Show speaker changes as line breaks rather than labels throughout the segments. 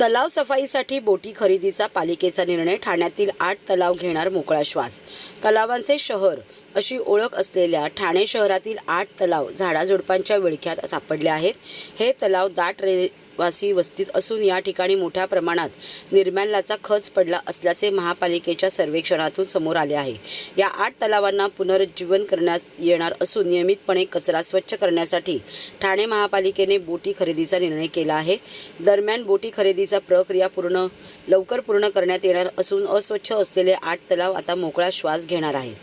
तलाव सफाईसाठी बोटी खरेदीचा पालिकेचा निर्णय ठाण्यातील आठ तलाव घेणार मोकळा श्वास. तलावांचे शहर अशी ओळख असलेल्या ठाणे शहरातील आठ तलाव झाडाझुडपांच्या विळख्यात सापडले आहेत. हे तलाव दाट रहिवासी वस्तीत असून या ठिकाणी मोठ्या प्रमाणात निर्माल्याचा खच पडला असल्याचे महापालिकेच्या सर्वेक्षणातून समोर आले आहे. या आठ तलावांना पुनरुज्जीवन करण्यात येणार असून नियमितपणे कचरा स्वच्छ करण्यासाठी ठाणे महापालिकेने बोटी खरेदीचा निर्णय केला आहे. दरम्यान बोटी खरेदीचा प्रक्रिया पूर्ण लवकर पूर्ण करण्यात येणार असून अस्वच्छ असलेले आठ तलाव आता मोकळा श्वास घेणार आहे.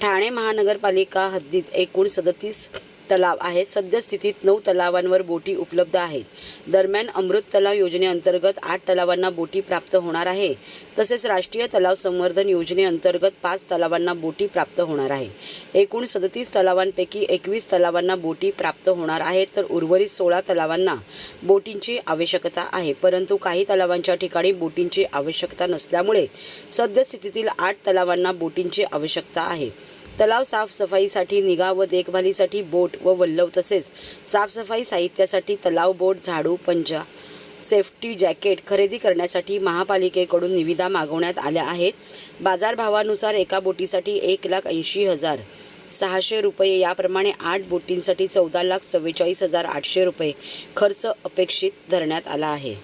ठाणे महानगरपालिका हद्दीत एकूण सदतीस तलाव आहेत. सद्यस्थितीत नऊ तलावांवर बोटी उपलब्ध आहेत. दरम्यान अमृत तलाव योजनेअंतर्गत आठ तलावांना बोटी प्राप्त होणार आहे. तसेच राष्ट्रीय तलाव संवर्धन योजनेअंतर्गत पाच तलावांना बोटी प्राप्त होणार आहे. एकूण सदतीस तलावांपैकी एकवीस तलावांना बोटी प्राप्त होणार आहेत तर उर्वरित सोळा तलावांना बोटींची आवश्यकता आहे. परंतु काही तलावांच्या ठिकाणी बोटींची आवश्यकता नसल्यामुळे सद्यस्थितीतील आठ तलावांना बोटींची आवश्यकता आहे. तलाव साफसफाईसाठी निगा व देखभालीसाठी बोट व वल्लव तसेच साफसफाई साहित्यासाठी तलाव बोट झाडू पंजा सेफ्टी जॅकेट खरेदी करण्यासाठी महापालिकेकडून निविदा मागवण्यात आल्या आहेत. बाजारभावानुसार एका बोटीसाठी एक लाख ऐंशी हजार सहाशे रुपये याप्रमाणे आठ बोटींसाठी चौदा लाख चव्वेचाळीस हजार आठशे रुपये खर्च अपेक्षित धरण्यात आला आहे.